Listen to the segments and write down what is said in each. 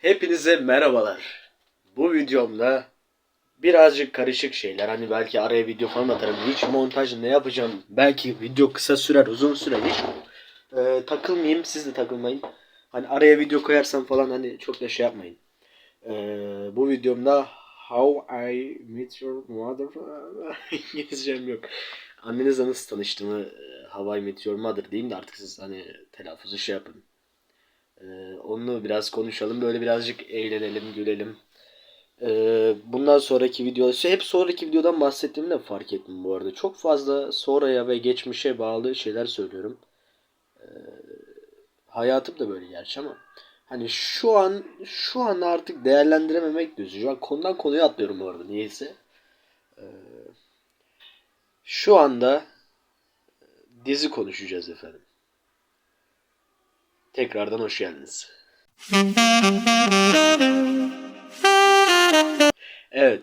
Hepinize merhabalar. Bu videomda birazcık karışık şeyler. Hani belki araya video falan atarım. Hiç montaj ne yapacağım. Belki video kısa sürer, uzun sürer. Hiç e, takılmayayım. Siz de takılmayın. Hani araya video koyarsam falan hani çok da şey yapmayın. E, bu videomda How I Met Your Mother İngilizcem yok. Annenizle nasıl tanıştığımı e, How I Met Your Mother diyeyim de artık siz hani telaffuzu şey yapın. Ee, onu biraz konuşalım. Böyle birazcık eğlenelim, gülelim. Ee, bundan sonraki video, hep sonraki videodan bahsettiğimi de fark ettim bu arada. Çok fazla sonraya ve geçmişe bağlı şeyler söylüyorum. Ee, hayatım da böyle gerçi ama hani şu an şu an artık değerlendirememek düzü. Şu an konudan konuya atlıyorum bu arada niyeyse. Ee, şu anda dizi konuşacağız efendim. Tekrardan hoş geldiniz. Evet.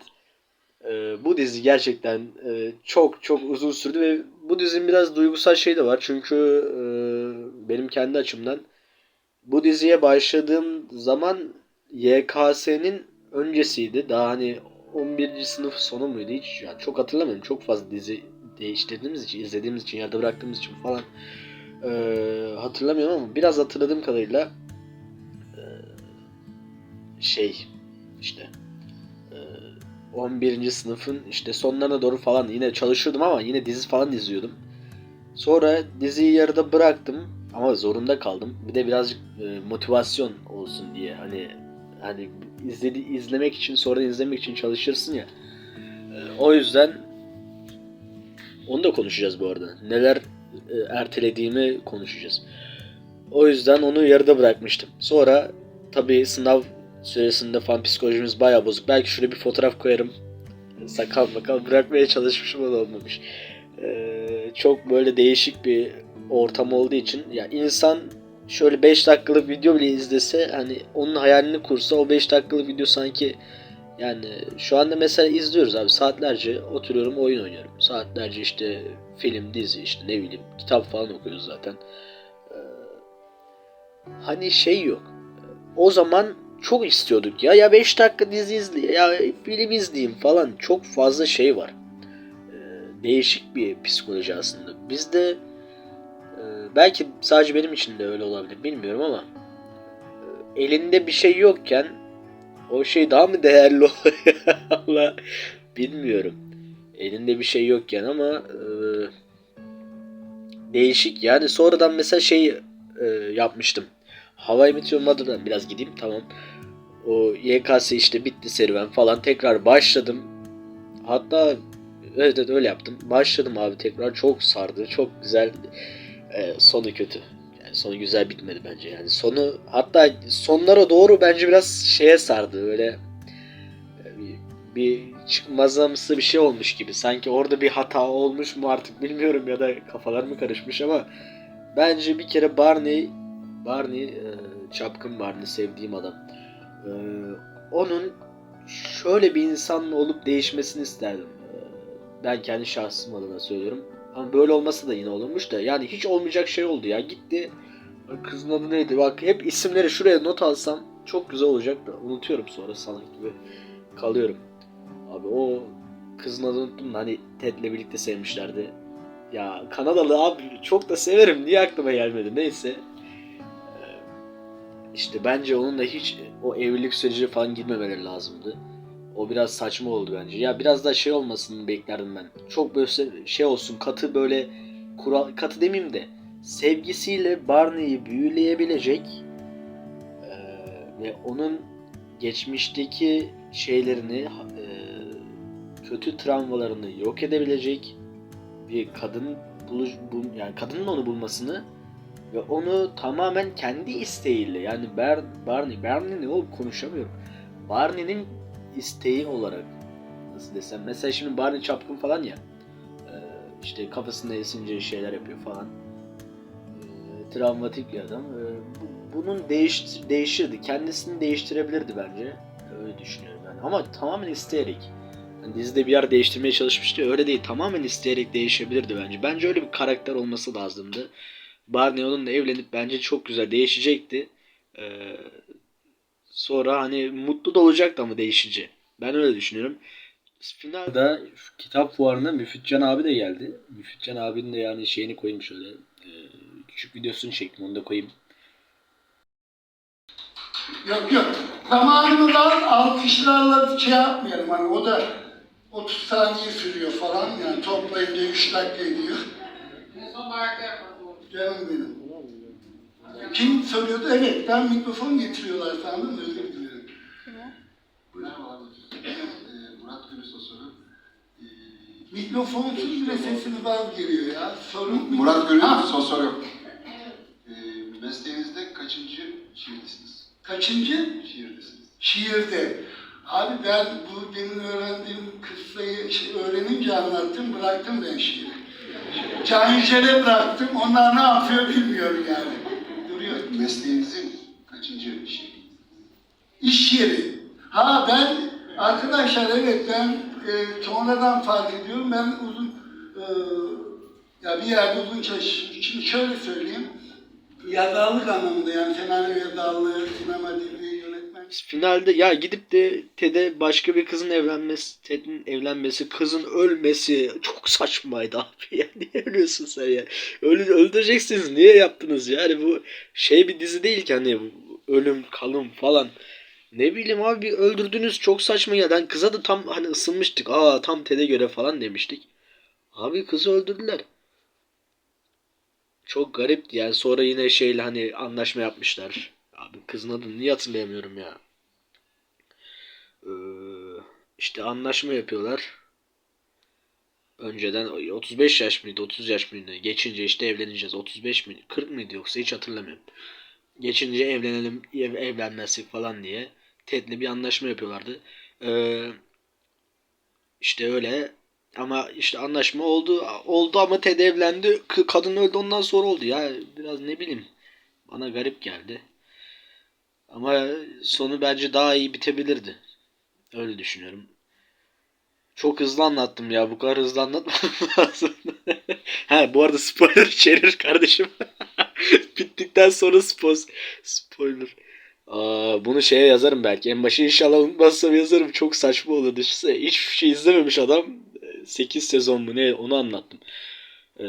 Ee, bu dizi gerçekten e, çok çok uzun sürdü ve bu dizinin biraz duygusal şey de var. Çünkü e, benim kendi açımdan bu diziye başladığım zaman YKS'nin öncesiydi. Daha hani 11. sınıf sonu muydu hiç yani çok hatırlamıyorum. Çok fazla dizi değiştirdiğimiz için, izlediğimiz için, yerde bıraktığımız için falan hatırlamıyorum ama biraz hatırladığım kadarıyla e, şey işte e, 11. sınıfın işte sonlarına doğru falan yine çalışıyordum ama yine dizi falan izliyordum. Sonra diziyi yarıda bıraktım ama zorunda kaldım. Bir de birazcık e, motivasyon olsun diye hani hani izledi izlemek için sonra izlemek için çalışırsın ya. E, o yüzden onu da konuşacağız bu arada. Neler e, ertelediğimi konuşacağız. O yüzden onu yarıda bırakmıştım. Sonra tabii sınav süresinde falan psikolojimiz bayağı bozuk. Belki şuraya bir fotoğraf koyarım. Sakal bakal bırakmaya çalışmışım o da olmamış. Ee, çok böyle değişik bir ortam olduğu için ya insan şöyle 5 dakikalık video bile izlese hani onun hayalini kursa o 5 dakikalık video sanki yani şu anda mesela izliyoruz abi saatlerce oturuyorum oyun oynuyorum. Saatlerce işte film, dizi işte ne bileyim kitap falan okuyoruz zaten. Ee, hani şey yok. O zaman çok istiyorduk ya ya 5 dakika dizi izle ya film izleyeyim falan çok fazla şey var. Ee, değişik bir psikoloji aslında. Bizde e, belki sadece benim için de öyle olabilir bilmiyorum ama e, elinde bir şey yokken o şey daha mı değerli oluyor? Allah bilmiyorum. Elinde bir şey yokken ama e, değişik yani sonradan mesela şey e, yapmıştım. Havai Meteor Mother'dan biraz gideyim tamam. O YKS işte bitti serüven falan tekrar başladım. Hatta evet, evet öyle yaptım. Başladım abi tekrar çok sardı. Çok güzel. E, sonu kötü. Sonu güzel bitmedi bence. Yani sonu hatta sonlara doğru bence biraz şeye sardı. Böyle bir, bir çıkmazamsı bir şey olmuş gibi. Sanki orada bir hata olmuş mu artık bilmiyorum ya da kafalar mı karışmış ama bence bir kere Barney Barney e, çapkın Barney sevdiğim adam. E, onun şöyle bir insan olup değişmesini isterdim. E, ben kendi şahsım adına söylüyorum. Ama böyle olması da yine olurmuş da yani hiç olmayacak şey oldu ya. Gitti kızın adı neydi? Bak hep isimleri şuraya not alsam çok güzel olacak da unutuyorum sonra salak gibi kalıyorum. Abi o kızın adını unuttum hani Ted'le birlikte sevmişlerdi. Ya Kanadalı abi çok da severim. Niye aklıma gelmedi? Neyse. Ee, İşte bence onunla hiç o evlilik sürecine falan girmemeleri lazımdı. O biraz saçma oldu bence. Ya biraz da şey olmasını beklerdim ben. Çok böyle şey olsun katı böyle kural katı demeyeyim de sevgisiyle Barney'i büyüleyebilecek eee, ve onun geçmişteki şeylerini eee, kötü travmalarını yok edebilecek bir kadın buluş bul, yani kadının onu bulmasını ve onu tamamen kendi isteğiyle yani Bar, Barney Barney ne oğlum konuşamıyorum. Barney'nin isteği olarak nasıl desem mesela şimdi Barney çapkın falan ya eee, işte kafasında esince şeyler yapıyor falan travmatik bir adam. Bu- bunun değiş, değişirdi. Kendisini değiştirebilirdi bence. Öyle düşünüyorum yani ama tamamen isteyerek. Yani dizide bir yer değiştirmeye çalışmıştı. Öyle değil. Tamamen isteyerek değişebilirdi bence. Bence öyle bir karakter olması lazımdı. Barney onunla evlenip bence çok güzel değişecekti. Eee Sonra hani mutlu da olacaktı ama değişince. Ben öyle düşünüyorum. Finalde kitap fuarına Müfitcan abi de geldi. Müfitcan abinin de yani şeyini koyayım şöyle. Küçük videosunu çektim onu da koyayım. Yok yok. Zamanını da alkışlarla şey yapmayalım. Hani o da 30 saniye sürüyor falan. Yani toplayınca 3 dakika ediyor. Canım benim. Kim soruyordu? Evet ben mikrofon getiriyorlar sandım. Özür dilerim. Merhabalar Ee, Murat Gönül Sosoru. Ee, Mikrofonsuz bile sesiniz az geliyor ya. Sorun Murat. Ee, mesleğinizde kaçıncı şiirdesiniz? Kaçıncı? Şiirdesiniz. Şiirde. Abi ben bu demin öğrendiğim kıssayı şey, öğrenince anlattım, bıraktım ben şiiri. Can Yücel'e bıraktım, onlar ne yapıyor bilmiyorum yani. Duruyor. Mesleğinizin kaçıncı şiiri? İş yeri. Ha ben, arkadaşlar evet ben e, sonradan fark ediyorum, ben uzun, e, ya bir yerde uzun çalıştım. Şimdi şöyle söyleyeyim, yazarlık anlamında yani senaryo yazarlığı, sinema dili, yönetmen, Finalde ya gidip de Ted'e başka bir kızın evlenmesi, Ted'in evlenmesi, kızın ölmesi çok saçmaydı abi ya. Niye ölüyorsun sen ya? Öl, öldüreceksiniz. Niye yaptınız yani bu şey bir dizi değil ki hani ölüm, kalım falan. Ne bileyim abi bir öldürdünüz çok saçma ya. Ben kıza da tam hani ısınmıştık. Aa tam Ted'e göre falan demiştik. Abi kızı öldürdüler. Çok garipti yani sonra yine şeyle hani anlaşma yapmışlar. Abi kızın adını niye hatırlayamıyorum ya. Ee, işte anlaşma yapıyorlar. Önceden 35 yaş mıydı 30 yaş mıydı geçince işte evleneceğiz 35 miydi 40 mıydı yoksa hiç hatırlamıyorum. Geçince evlenelim ev, evlenmezsek falan diye Ted'le bir anlaşma yapıyorlardı. Ee, işte öyle ama işte anlaşma oldu oldu ama Ted evlendi K- kadın öldü ondan sonra oldu ya biraz ne bileyim bana garip geldi. Ama sonu bence daha iyi bitebilirdi. Öyle düşünüyorum. Çok hızlı anlattım ya. Bu kadar hızlı anlatmam lazım. ha bu arada spoiler içerir kardeşim. Bittikten sonra spoz spoiler. Aa, bunu şeye yazarım belki. En başı inşallah unutmazsam yazarım. Çok saçma olur. Düşünsene hiçbir şey izlememiş adam. 8 sezon mu ne onu anlattım. Ee,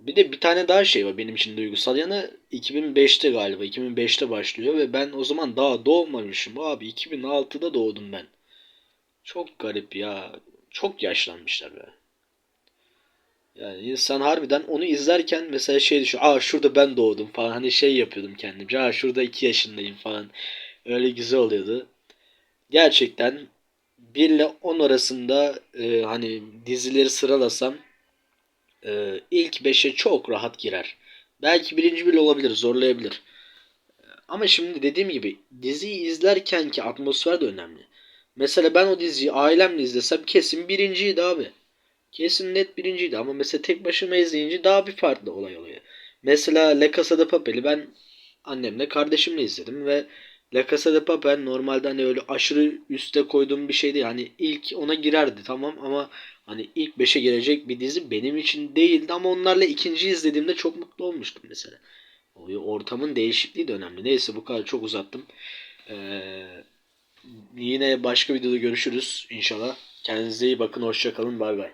bir de bir tane daha şey var benim için duygusal yanı 2005'te galiba 2005'te başlıyor ve ben o zaman daha doğmamışım abi 2006'da doğdum ben. Çok garip ya. Çok yaşlanmışlar be. Yani insan harbiden onu izlerken mesela şey düşüyor. Aa şurada ben doğdum falan. Hani şey yapıyordum kendimce. Aa şurada 2 yaşındayım falan. Öyle güzel oluyordu. Gerçekten 1 ile 10 arasında e, hani dizileri sıralasam e, ilk 5'e çok rahat girer. Belki birinci bile olabilir, zorlayabilir. Ama şimdi dediğim gibi diziyi izlerken ki atmosfer de önemli. Mesela ben o diziyi ailemle izlesem kesin birinciydi abi. Kesin net birinciydi ama mesela tek başıma izleyince daha bir farklı olay oluyor. Mesela La Casa de Papel'i ben annemle kardeşimle izledim ve La Casa de Papel normalde hani öyle aşırı üste koyduğum bir şey değil. Hani ilk ona girerdi tamam ama hani ilk 5'e girecek bir dizi benim için değildi ama onlarla ikinci izlediğimde çok mutlu olmuştum mesela. O ortamın değişikliği de önemli. Neyse bu kadar çok uzattım. Ee, yine başka videoda görüşürüz inşallah. Kendinize iyi bakın. Hoşçakalın. Bay bay.